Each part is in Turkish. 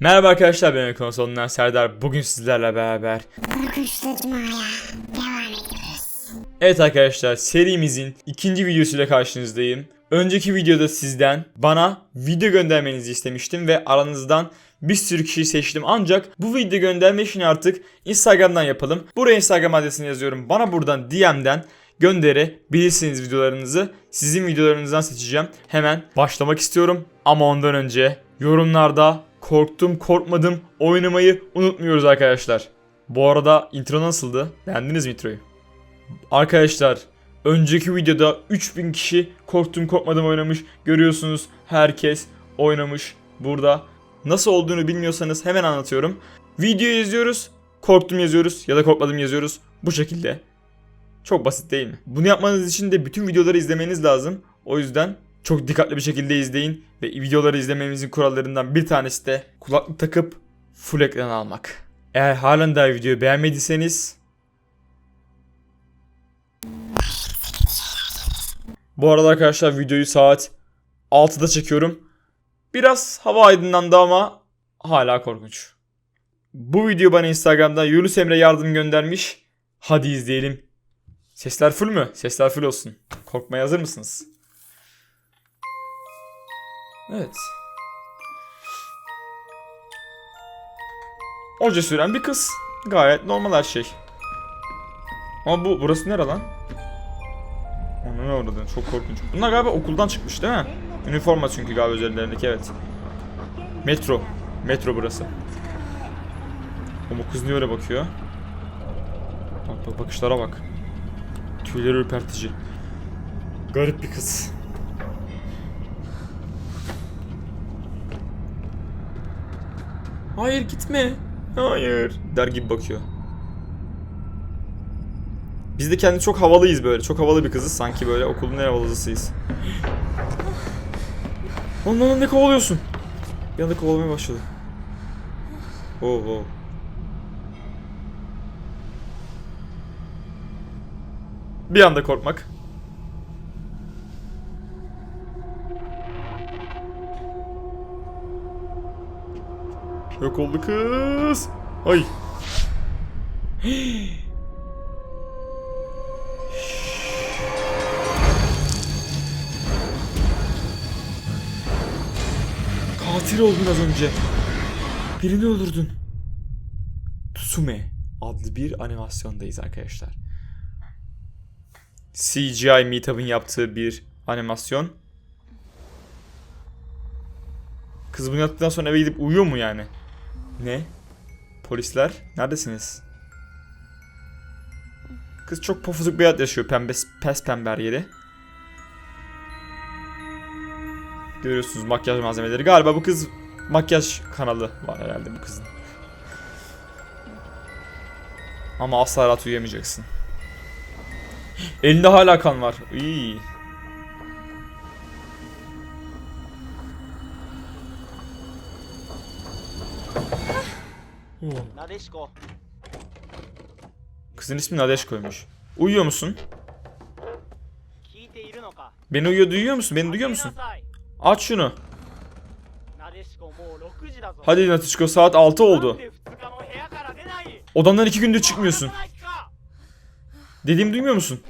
Merhaba arkadaşlar ben konsolundan Serdar. Bugün sizlerle beraber. Evet arkadaşlar serimizin ikinci videosuyla karşınızdayım. Önceki videoda sizden bana video göndermenizi istemiştim ve aranızdan bir sürü kişiyi seçtim ancak bu video gönderme işini artık Instagram'dan yapalım. Buraya Instagram adresini yazıyorum. Bana buradan DM'den gönderebilirsiniz videolarınızı. Sizin videolarınızdan seçeceğim. Hemen başlamak istiyorum ama ondan önce yorumlarda korktum korkmadım oynamayı unutmuyoruz arkadaşlar. Bu arada intro nasıldı? Beğendiniz mi introyu? Arkadaşlar önceki videoda 3000 kişi korktum korkmadım oynamış. Görüyorsunuz herkes oynamış burada. Nasıl olduğunu bilmiyorsanız hemen anlatıyorum. Videoyu yazıyoruz, korktum yazıyoruz ya da korkmadım yazıyoruz. Bu şekilde. Çok basit değil mi? Bunu yapmanız için de bütün videoları izlemeniz lazım. O yüzden çok dikkatli bir şekilde izleyin ve videoları izlememizin kurallarından bir tanesi de kulaklık takıp full ekran almak. Eğer halen daha videoyu beğenmediyseniz Bu arada arkadaşlar videoyu saat 6'da çekiyorum. Biraz hava aydınlandı ama hala korkunç. Bu video bana Instagram'dan Yunus Emre yardım göndermiş. Hadi izleyelim. Sesler full mü? Sesler full olsun. Korkmaya hazır mısınız? Evet. Oca süren bir kız. Gayet normal her şey. Ama bu burası nere lan? Onu ne uğradın? Çok korkunç. Bunlar galiba okuldan çıkmış değil mi? Üniforma çünkü galiba üzerlerindeki evet. Metro. Metro burası. Ama kız niye öyle bakıyor? Bak bak bakışlara bak. Tüyleri ürpertici. Garip bir kız. Hayır gitme. Hayır. Der gibi bakıyor. Biz de kendi çok havalıyız böyle. Çok havalı bir kızız. Sanki böyle okulun en havalısıyız. Lan lan ne kovalıyorsun? Bir anda kovalamaya başladı. Oo, oo. Bir anda korkmak. Yok oldu kız. Ay. Katil oldun az önce. Birini öldürdün. Tsume adlı bir animasyondayız arkadaşlar. CGI Meetup'ın yaptığı bir animasyon. Kız bunu yaptıktan sonra eve gidip uyuyor mu yani? Ne? Polisler neredesiniz? Kız çok pofuduk bir hayat yaşıyor pembe pes pembe her yeri. Görüyorsunuz makyaj malzemeleri. Galiba bu kız makyaj kanalı var herhalde bu kızın. Ama asla rahat uyuyamayacaksın. Elinde hala kan var. İyi. Nadeşko. Kızın ismi Nadeşko'ymuş. Uyuyor musun? Beni uyuyor duyuyor musun? Beni duyuyor musun? Aç şunu. Hadi Natişko saat 6 oldu. Odandan 2 gündür çıkmıyorsun. Dediğimi duymuyor musun?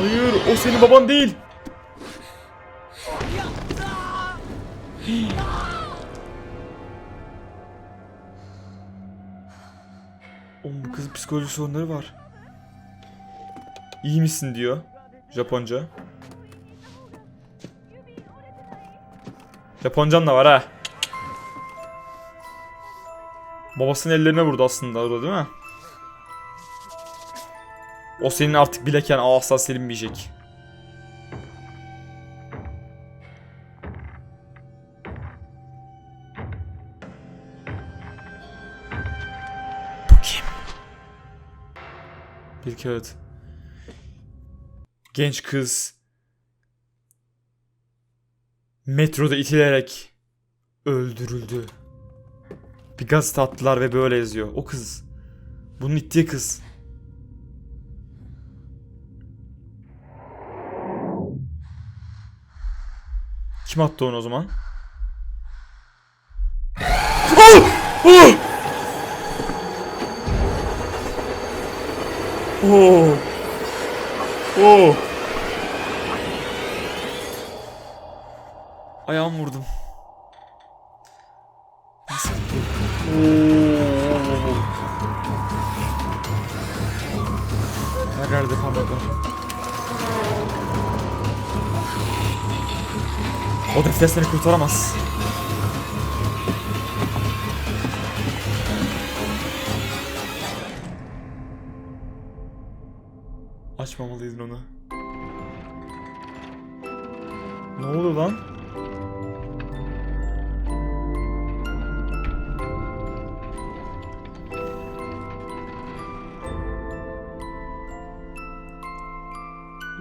Hayır, o senin baban değil. Oğlum bu kızın psikolojik sorunları var. İyi misin diyor. Japonca. Japoncan da var ha. Babasının ellerine vurdu aslında orada değil mi? O senin artık bileken asla silinmeyecek. Bu kim? Bir kağıt. Genç kız metroda itilerek öldürüldü. Bir gazete attılar ve böyle yazıyor. O kız. Bunun ittiği kız. Kim attı onu o zaman? Oh! Oh! Oh! Oh! Ayağım vurdum. Nasıl? Oo! Her yerde parmak O defter seni kurtaramaz. Açmamalıydın onu. Ne oluyor lan?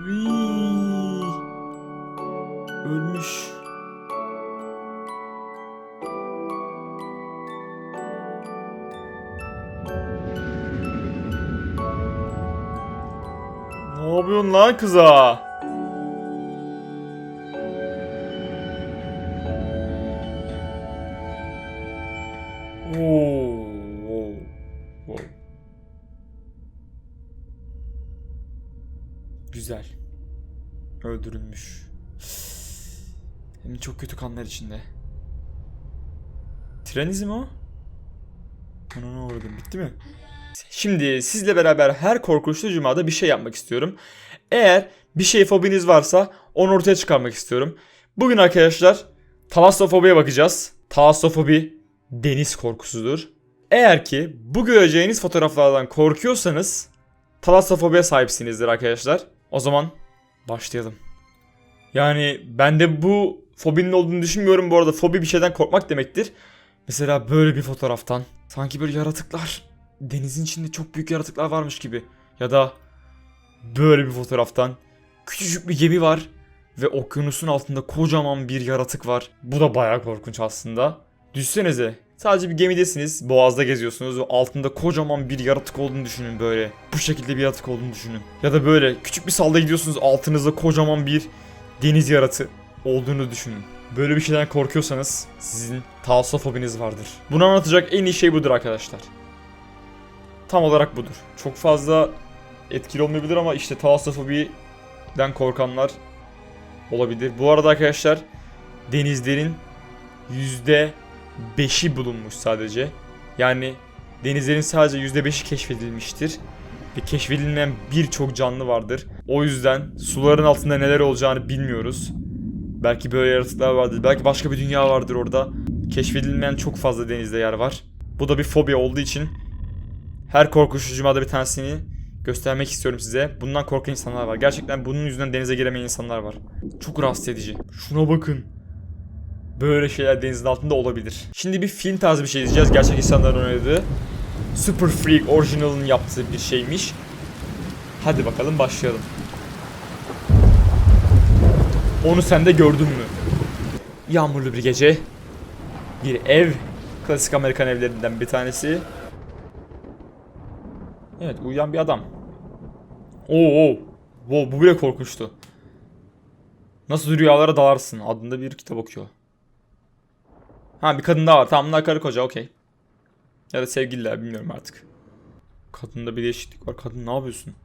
Vii. Ölmüş. Yapıyorsun lan kıza? Güzel. Öldürülmüş. Hem çok kötü kanlar içinde. Treniz mi o? Ona uğradım. Bitti mi? Şimdi sizle beraber her korkunçlu cumada bir şey yapmak istiyorum. Eğer bir şey fobiniz varsa onu ortaya çıkarmak istiyorum. Bugün arkadaşlar talassofobiye bakacağız. Talassofobi deniz korkusudur. Eğer ki bu göreceğiniz fotoğraflardan korkuyorsanız talassofobiye sahipsinizdir arkadaşlar. O zaman başlayalım. Yani ben de bu fobinin olduğunu düşünmüyorum. Bu arada fobi bir şeyden korkmak demektir. Mesela böyle bir fotoğraftan sanki böyle yaratıklar denizin içinde çok büyük yaratıklar varmış gibi. Ya da böyle bir fotoğraftan küçücük bir gemi var ve okyanusun altında kocaman bir yaratık var. Bu da bayağı korkunç aslında. Düşsenize sadece bir gemidesiniz, boğazda geziyorsunuz ve altında kocaman bir yaratık olduğunu düşünün böyle. Bu şekilde bir yaratık olduğunu düşünün. Ya da böyle küçük bir salda gidiyorsunuz altınızda kocaman bir deniz yaratığı olduğunu düşünün. Böyle bir şeyden korkuyorsanız sizin taassufobiniz vardır. Bunu anlatacak en iyi şey budur arkadaşlar. Tam olarak budur. Çok fazla etkili olmayabilir ama işte taassufobiden korkanlar olabilir. Bu arada arkadaşlar denizlerin yüzde beşi bulunmuş sadece. Yani denizlerin sadece yüzde beşi keşfedilmiştir. Ve keşfedilmeyen birçok canlı vardır. O yüzden suların altında neler olacağını bilmiyoruz. Belki böyle yaratıklar vardır. Belki başka bir dünya vardır orada. Keşfedilmeyen çok fazla denizde yer var. Bu da bir fobi olduğu için her korkunç cumada bir tanesini göstermek istiyorum size. Bundan korkan insanlar var. Gerçekten bunun yüzünden denize giremeyen insanlar var. Çok rahatsız edici. Şuna bakın. Böyle şeyler denizin altında olabilir. Şimdi bir film tarzı bir şey izleyeceğiz. Gerçek insanların oynadığı. Super Freak Original'ın yaptığı bir şeymiş. Hadi bakalım başlayalım. Onu sen de gördün mü? Yağmurlu bir gece. Bir ev. Klasik Amerikan evlerinden bir tanesi. Evet uyuyan bir adam. Oo, oo. Wow, bu bile korkunçtu. Nasıl rüyalara dalarsın adında bir kitap okuyor. Ha bir kadın daha var. Tamam bunlar karı koca okey. Ya da sevgililer bilmiyorum artık. Kadında bir değişiklik var. Kadın ne yapıyorsun?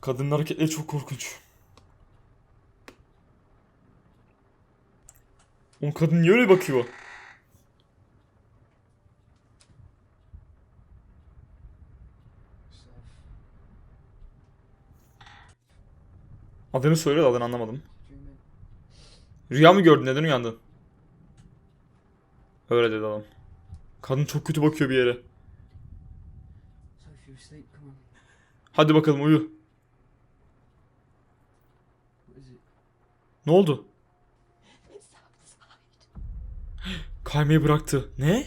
Kadının hareketleri çok korkunç. O kadın niye öyle bakıyor? Adını söyle de adını anlamadım. Rüya mı gördün? Neden uyandın? Öyle dedi adam. Kadın çok kötü bakıyor bir yere. Hadi bakalım uyu. Ne oldu? Kaymayı bıraktı. Ne?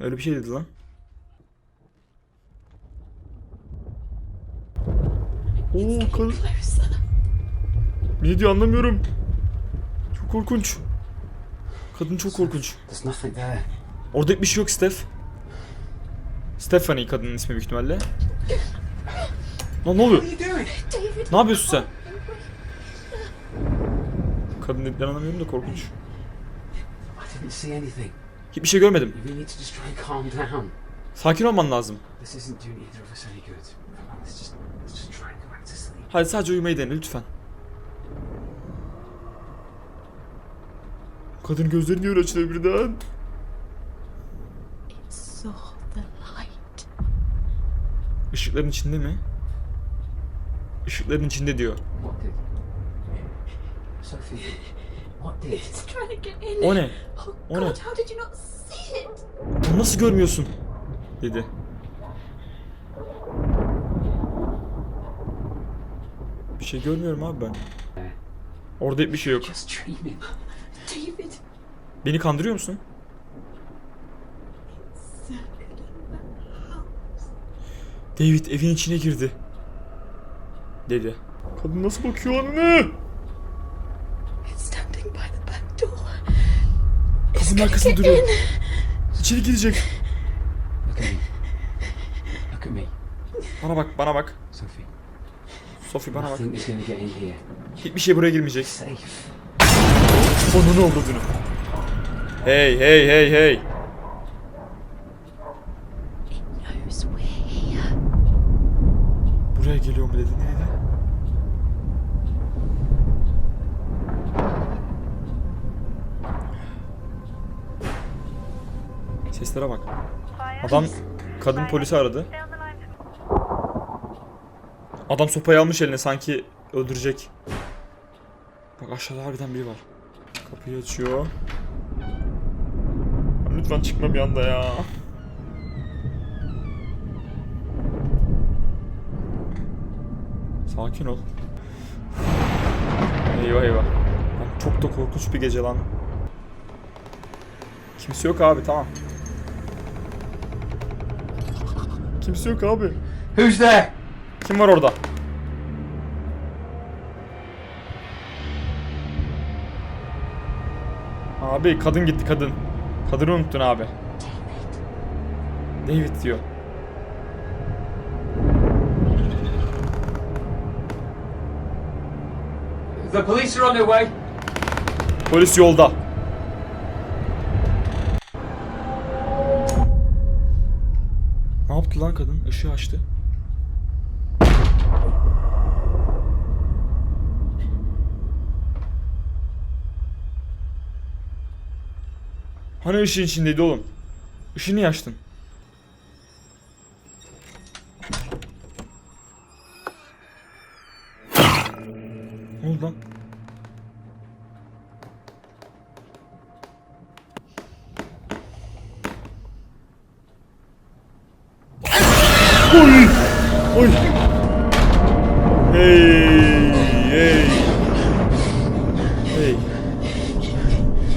Öyle bir şey dedi lan. Oo. Closer. Ne diyor anlamıyorum. Çok korkunç. Kadın çok korkunç. There's nothing there. Orada bir şey yok Steph. Stephanie kadının ismi büyük ihtimalle. Lan ne oluyor? Ne yapıyorsun sen? Kadın dediklerini anlamıyorum da korkunç. I didn't see anything. Hiçbir şey görmedim. Sakin olman lazım. Hadi sadece uyumayı dene lütfen. Kadın gözlerini niye öyle açılıyor birden? Işıkların içinde mi? Işıkların içinde diyor. What did? Sophie, what did? It's trying to get in. O ne? Oh O ne? God, how did you not see it? Onu nasıl görmüyorsun? Dedi. Bir şey görmüyorum abi ben. Orada hiçbir şey yok. Beni kandırıyor musun? David evin içine girdi. Dedi. Kadın nasıl bakıyor anne? It's standing by the back door. Kapının arkasında duruyor. İçeri girecek. Bana bak, bana bak. Sophie. Sophie bana bak. Here. Hiçbir şey buraya girmeyecek. Onun olduğunu. Hey hey hey hey. Buraya geliyor mu dedi. Ne dedi? Seslere bak. Adam kadın polisi aradı. Adam sopayı almış eline sanki öldürecek. Bak aşağıda harbiden biri var. Kapıyı açıyor. Lütfen çıkma bir anda ya. Sakin ol. Eyvah eyvah. Çok da korkunç bir gece lan. Kimse yok abi tamam. Kimse yok abi. Who's there? Kim var orada? Abi kadın gitti kadın. Kadını unuttun abi. David diyor. The police are on their way. Polis yolda. Ne yaptı lan kadın? Işığı açtı. Hani ışığın içindeydi oğlum? Işığı niye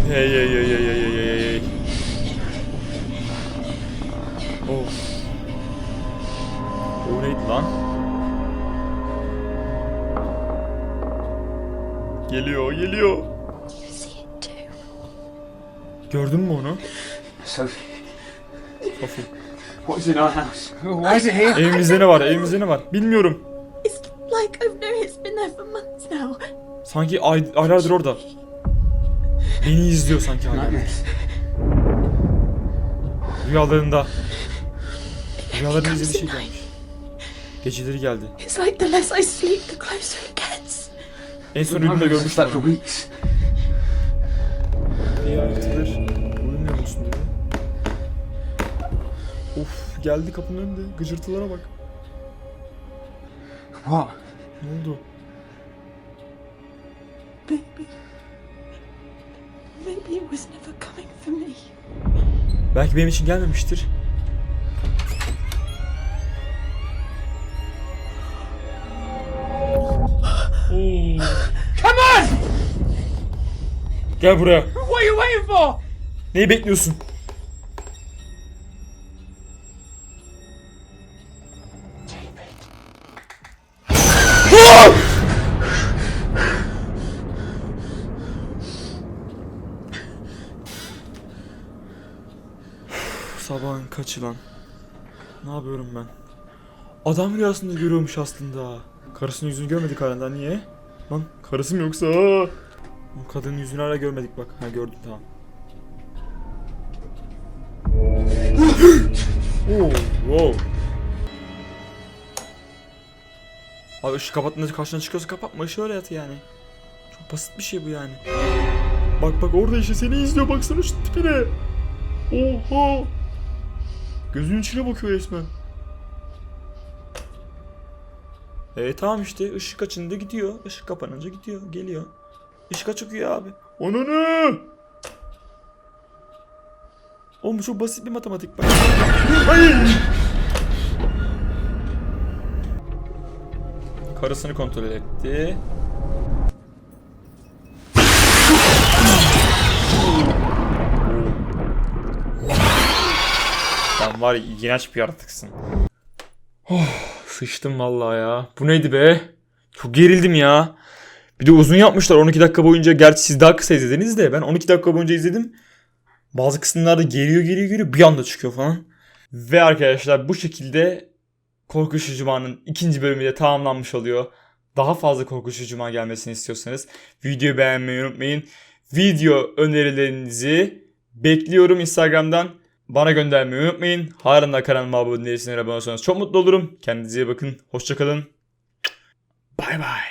Hey hey hey hey hey hey hey hey! Of! O neydi lan? Geliyor, geliyor. You see it too. Gördün mü onu? Sophie, Sophie. what is in our house? Why is it here? Evimizde ne var? Evimizde ne var? Bilmiyorum. It's like I've known it's been there for months now. Sanki ay aylardır orada. Beni izliyor sanki hala. Rüyalarında. Rüyalarında izlediği şey gelmiş. Geceleri geldi. It's like the less I sleep, the closer it gets. En son onu. weeks. Bir haftadır uyumuyor musun dedi. Of geldi kapının önünde. Gıcırtılara bak. What? Ne oldu? Maybe. Belki benim için gelmemiştir. Come on! Gel buraya. What are you waiting for? Neyi bekliyorsun? Işık açılan. Ne yapıyorum ben? Adam rüyasında görüyormuş aslında. Karısının yüzünü görmedik hala niye? Lan karısı mı yoksa? O kadının yüzünü hala görmedik bak. Ha gördüm tamam. Oo, wow. Abi ışık kapattığında karşına çıkıyorsa kapatma ışığı öyle yat yani. Çok basit bir şey bu yani. Bak bak orada işte seni izliyor baksana şu tipine. Oha. Gözünün içine bakıyor resmen. E tamam işte ışık açınca gidiyor. Işık kapanınca gidiyor. Geliyor. Işık açık abi. Onunu. Oğlum bu çok basit bir matematik bak. Karısını kontrol etti. Var iğrenç bir yaratıksın. Oh, sıçtım vallahi ya. Bu neydi be? Çok gerildim ya. Bir de uzun yapmışlar 12 dakika boyunca. Gerçi siz daha kısa izlediniz de ben 12 dakika boyunca izledim. Bazı kısımlarda geliyor geliyor geliyor bir anda çıkıyor falan. Ve arkadaşlar bu şekilde Korkunç Cuma'nın ikinci bölümü de tamamlanmış oluyor. Daha fazla Korkunç Cuma gelmesini istiyorsanız videoyu beğenmeyi unutmayın. Video önerilerinizi bekliyorum Instagram'dan. Bana göndermeyi unutmayın. Halen daha kanalıma abone değilseniz abone olursanız çok mutlu olurum. Kendinize iyi bakın. Hoşçakalın. Bay bay.